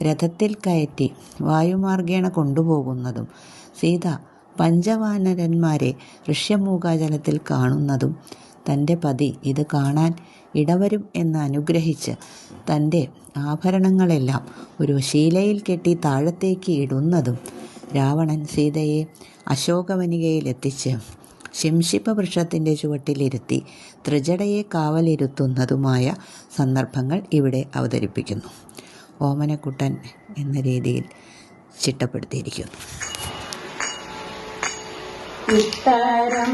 രഥത്തിൽ കയറ്റി വായുമാർഗേണ കൊണ്ടുപോകുന്നതും സീത പഞ്ചവാനരന്മാരെ ഋഷ്യമൂകാചലത്തിൽ കാണുന്നതും തന്റെ പതി ഇത് കാണാൻ ഇടവരും എന്ന് അനുഗ്രഹിച്ച് തന്റെ ആഭരണങ്ങളെല്ലാം ഒരു ശീലയിൽ കെട്ടി താഴത്തേക്ക് ഇടുന്നതും രാവണൻ സീതയെ അശോകവനികയിലെത്തിച്ച് ശിംശിപ്പ വൃക്ഷത്തിന്റെ ചുവട്ടിലിരുത്തി ത്രിജടയെ കാവലിരുത്തുന്നതുമായ സന്ദർഭങ്ങൾ ഇവിടെ അവതരിപ്പിക്കുന്നു. ഓമനക്കുട്ടൻ എന്ന രീതിയിൽ ചിട്ടപ്പെടുത്തിയിരിക്കുന്നു. ഇത്തരം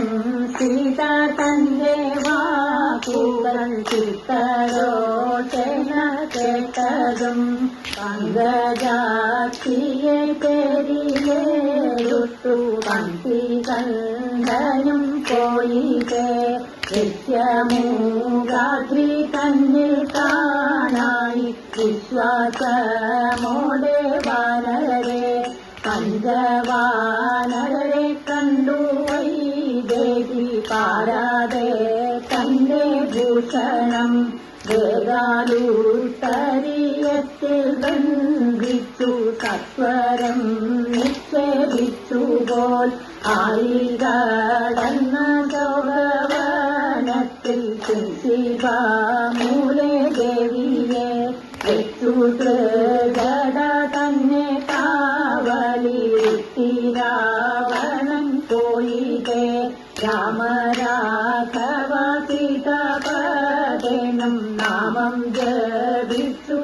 സീത തന്റെ വാക്കുകൾ ചിത്തരോട്ടന കേട്ടതും പങ്കജാക്ഷിയെ പെരിയേടുത്തു പന്തികണ്ഠനും പോയിതേ നിത്യമൂരാത്രി വിശ്വാസമോടെ വാനരെ പഞ്ചവാനരെ കണ്ടു വൈദേവി പാരാതെ തന്റെ ഭൂഷണം വേദാലൂത്തരിയത്തിൽ ബന്ധിച്ചു സത്വരം നിക്ഷേപിച്ചു പോൽ ആയിരടന്ന ഗൗരവനത്തിൽ ദേവിയെ ജട തന്നെ കാവലിരുത്തിരാവണൻ പോയിതേ. രാമരാഘവ നാമം ജപിച്ചു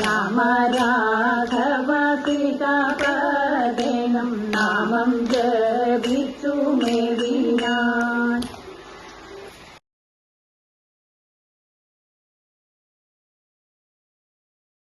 രാമരാഘവ